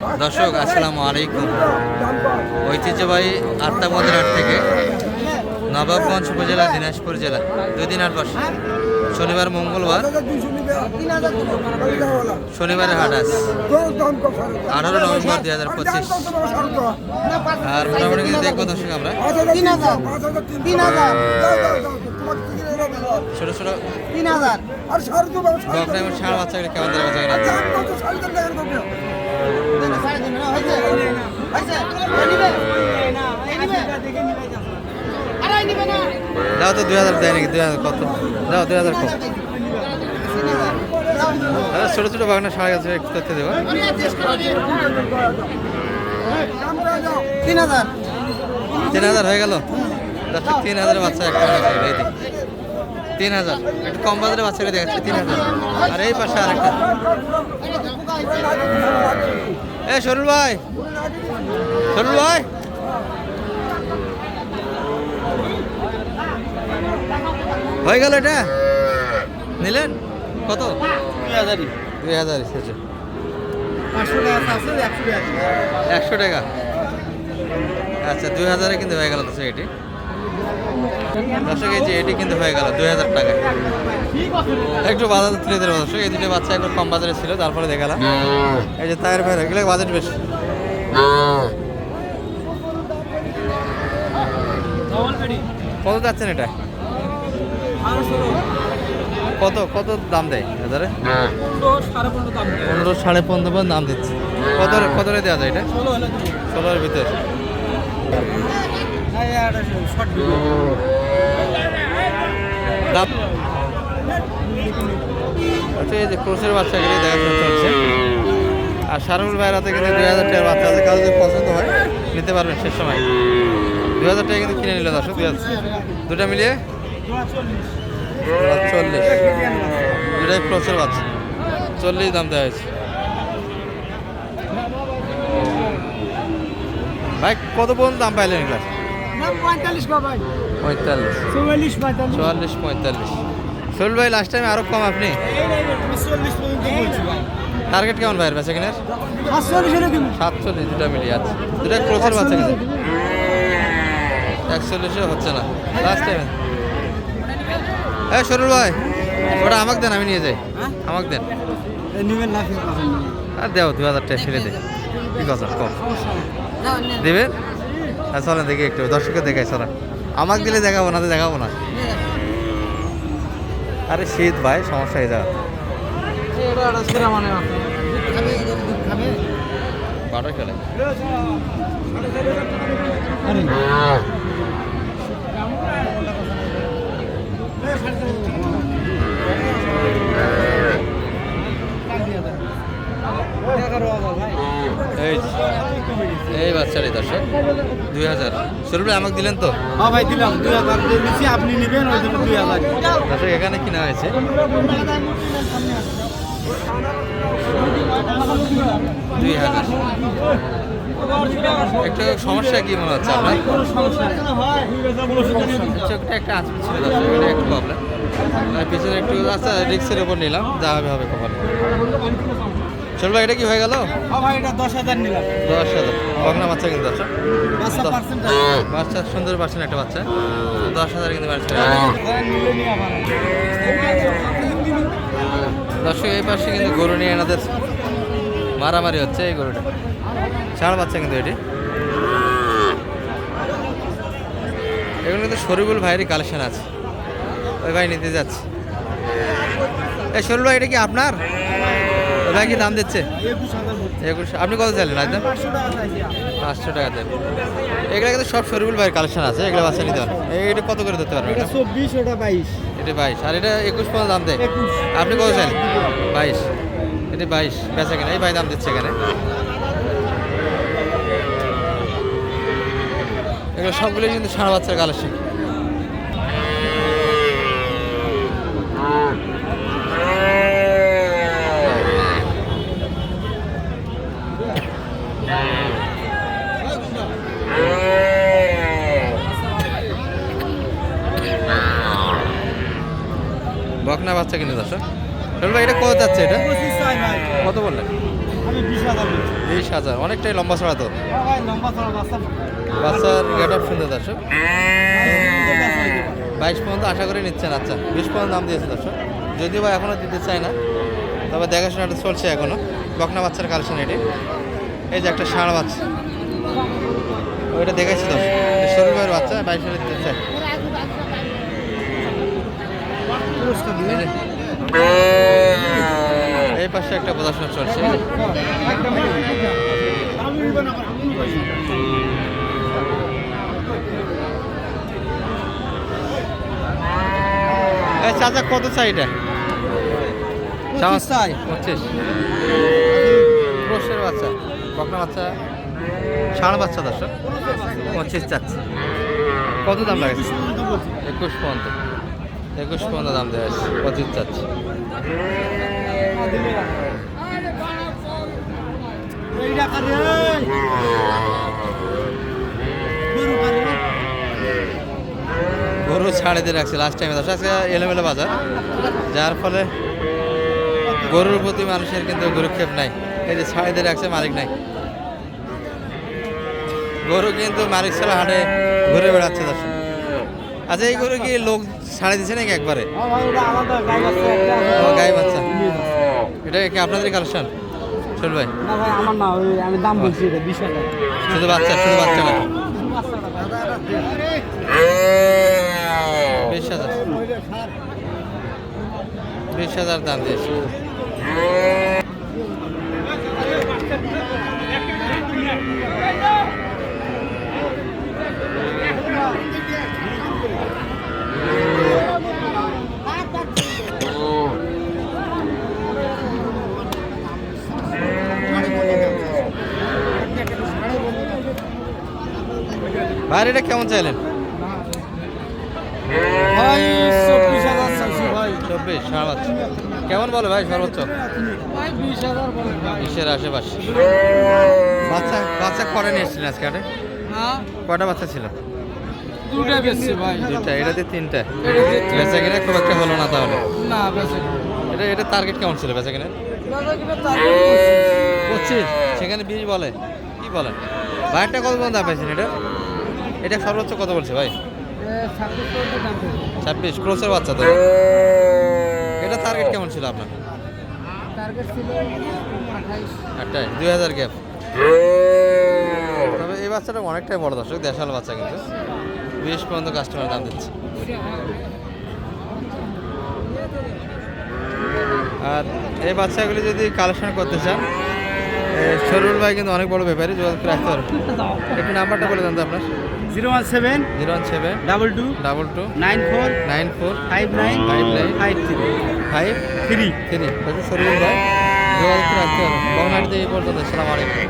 দর্শক আসসালামু আলাইকুম। ঐতিহ্যবাহী আত্মাবন্দের হাট থেকে নবাবগঞ্জ উপজেলা দিনাজপুর জেলা দুই দিন হাট বসে শনিবার মঙ্গলবার শনিবারে হাট আছে আঠারো নভেম্বর দুই হাজার পঁচিশ। আর মোটামুটি কিন্তু দেখব দর্শক আমরা ছোটো ছোটো তিন হাজার। বাচ্চাগুলো কেমন দেওয়া যায় দাও তো দুই হাজার, দেয় নাকি? দুই হাজার কত? দাও, দুই হাজার কত? ছোটো ছোটো বাগানে ষাঁড় গাছ একটু তথ্য দেবো। তিন হাজার। তিন হাজার হয়ে গেল? তিন হাজার বাচ্চা একটা। তিন হাজার। একটু কম বাজারে বাচ্চাকে দেখাচ্ছে তিন হাজার। আর এই পাশে আরেকটা। এ সরুল ভাই। সরুল ভাই। হয়ে গেল এটা? নিলেন? কত? দুই হাজার এসেছে পাঁচশো টাকা একশো টাকা আচ্ছা দুই হাজারে কিন্তু হয়ে গেল দর্শক এটি। দর্শক এই যে এটি কিন্তু হয়ে গেল দুই হাজার টাকায় একটু বাজার তুলে দর্শক এই দুটো বাচ্চা একটু কম বাজারে ছিল তারপরে দেখালাম। এই যে তায়ের ভাইয়ের এগুলো বাজেট বেশি। কত যাচ্ছেন এটা? কত কত দাম দেয় হাজারে পনেরো সাড়ে পনেরো দাম দিচ্ছে কত কত দেওয়া যায় এটা? ষোলোর ভিতর। আচ্ছা এই যে ক্রোসের আর হাজার বাচ্চা যদি পছন্দ হয়, নিতে পারবেন সময়। হাজার টাকা কিন্তু কিনে মিলিয়ে চল্লিশ। ক্রোসের বাচ্চা। চল্লিশ দাম দেওয়া হয়েছে। ভাই, কত পর্যন্ত দাম পাইলেন এগুলা পঁয়তাল্লিশ পঁয়তাল্লিশ। চুয়াল্লিশ পঁয়তাল্লিশ। চুয়াল্লিশ পঁয়তাল্লিশ। শরীর ভাই লাস্ট টাইম আরও কম আপনি? টার্গেট কেমন ভাইয়ের বেচা কিনার? সাতচল্লিশ দুটা মিলিয়ে আছে দুটা ক্রোসের বাচ্চা কিন্তু একচল্লিশে হচ্ছে না। লাস্ট টাইম হ্যাঁ সরুল ভাই ওটা আমাকে দেন আমি নিয়ে যাই। আমাকে দেন। আর দেও দু হাজার টাকা ফেলে দে। কি কথা কম। দেবেন? হ্যাঁ চলেন দেখি একটু। দর্শককে দেখাই চলেন। আমাকে দিলে দেখাবো না তো দেখাবো না। আরে শীত ভাই সমস্যা হয়ে যাবে বারো খেলে। এই এই বাচ্চারই দর্শক দুই হাজার। সরুল আমাকে দিলেন তো? হ্যাঁ ভাই দিলাম দুই হাজার দিয়ে দিচ্ছি আপনি নেবেন ওই জন্য দুই হাজার। দর্শক এখানে কিনা হয়েছে? দুই হাজার। একটু সমস্যা কি মনে হচ্ছে আপনার? চোখটা একটা আঁচড় ছিল দর্শক এটা একটু প্রবলেম আর পিছনে একটু আচ্ছা রিক্সের উপর নিলাম যা হবে হবে কপালে। চল ভাই এটা কি হয়ে গেল? হ্যাঁ ভাই এটা দশ হাজার নিলাম। দশ হাজার। বগনা বাচ্চা কিন্তু দর্শক বাচ্চা সুন্দর পার্সেন্ট একটা বাচ্চা। দশ হাজার কিন্তু বাচ্চা নিয়ে আবার দর্শক এই পাশে কিন্তু গরু নিয়ে এনাদের মারামারি হচ্ছে এই গরুটা। ষাঁড় বাচ্চা কিন্তু এটি। এগুলো কিন্তু শরীফুল ভাইয়েরই কালেকশন আছে। ওই ভাই নিতে যাচ্ছে। এই শরীফুল ভাই এটা কি আপনার? ভাই কি দাম দিচ্ছে? একুশ। আপনি কত চাইলেন একদম পাঁচশো টাকা দেন। এগুলো কিন্তু সব শরীফুল ভাইয়ের কালেকশন আছে এগুলো বাচ্চা নিতে পারেন এটা কত করে ধরতে পারবেন এটা চব্বিশ ওটা বাইশ। এটা বাইশ। আর এটা একুশ পর্যন্ত দাম দেয়? আপনি কত চাইলেন? বাইশ। এটা বাইশ। বেচা কেনা? এই ভাই দাম দিচ্ছে এখানে। এগুলো সবগুলো কিন্তু সারা বাচ্চার কালেকশন। বকনা বাচ্চা কিন্তু দর্শক ভাই এটা কত যাচ্ছে এটা? কত বললেন? বিশ হাজার অনেকটাই লম্বা ছড়া তো। হ্যাঁ বাচ্চার গেট আপ সুন্দর দর্শক। বাইশ পর্যন্ত আশা করে নিচ্ছেন আচ্ছা। বিশ পর্যন্ত দাম দিয়েছে দর্শক। যদিও বা এখনও দিতে চায় না তবে দেখাশোনাটা চলছে এখনও বকনা বাচ্চার কালেকশন এটি। এই যে একটা ষাঁড় বাচ্চা। ওইটা দেখেছি দর্শক। শরীর বাচ্চা বাইশ হাজার দিতে চায় পুরস্কার দিবে। এই পাশে একটা প্রদর্শন চলছে চাচা কত চাই এটা? পঁচিশ চাই। পঁচিশ। ক্রোশের বাচ্চা বকনা বাচ্চা ষাঁড় বাচ্চা দর্শক। পঁচিশ চাচ্ছে। কত দাম লাগে একুশ পর্যন্ত একুশ পর্যন্ত দাম দেওয়া আছে পঁচিশ চাচ্ছে। গরু ছাড়ে দিয়ে রাখছে লাস্ট টাইমে দশ, আজকে এলোমেলো বাজার। যার ফলে গরুর প্রতি মানুষের কিন্তু গুরুক্ষেপ নাই। এই যে ছাড়ে দিয়ে রাখছে, মালিক নাই। গরু কিন্তু মালিক ছাড়া হাটে ঘুরে বেড়াচ্ছে দর্শক। আচ্ছা এই গরু কি লোক ছাড়ে দিচ্ছে নাকি একবারে? গাই বাচ্চা। এটা কি আপনাদের কালেকশন চল ভাই। আমার না ওই আমি দাম বলছি এটা বিশ হাজার। শুধু বাচ্চা শুধু বাচ্চা না? বিশ হাজার। বিশ হাজার দাম দিয়েছে। ভাই এটা কেমন চাইলেন? ভাই চব্বিশ হাজার চাইছি ভাই। চব্বিশ সাড়ে বাচ্চা কেমন বলে ভাই সর্বোচ্চ? বিশের আশেপাশে। বাচ্চা বাচ্চা কটা নিয়ে এসেছিলেন আজকে হাটে? হ্যাঁ? কটা বাচ্চা ছিল? দুটা ভাই। দুইটা এটাতে তিনটা। বেচা কিনে খুব একটা হলো না তাহলে। না বেচে এটা এটা টার্গেট কেমন ছিল বেচা কিনে? পঁচিশ। সেখানে বিশ বলে। কি বলেন? বাইরটা কত দাম পাইছেন এটা? এটা সর্বোচ্চ কত বলছে ভাই? ছাব্বিশ ক্রোসের বাচ্চা তো। এটা টার্গেট কেমন ছিল আপনার? একটাই দুই হাজার গ্যাপ তবে এই বাচ্চাটা অনেকটাই বড় দর্শক দেশাল বাচ্চা কিন্তু। বিশ পর্যন্ত কাস্টমার দাম দিচ্ছে। আর এই বাচ্চাগুলি যদি কালেকশন করতে চান এ, ভাই কিন্তু অনেক বড় ব্যাপারই যোগাযোগ রাখতে পারবেন একটু নাম্বারটা বলে দেন তো আপনার। Zero one seven zero one seven double two double two nine four nine four five nine five nine five three five three. Three. Shariful ভাই। যোগাযোগ রাখতে পারবেন বহনাটিতে এই পর্যন্ত। আসসালামু আলাইকুম।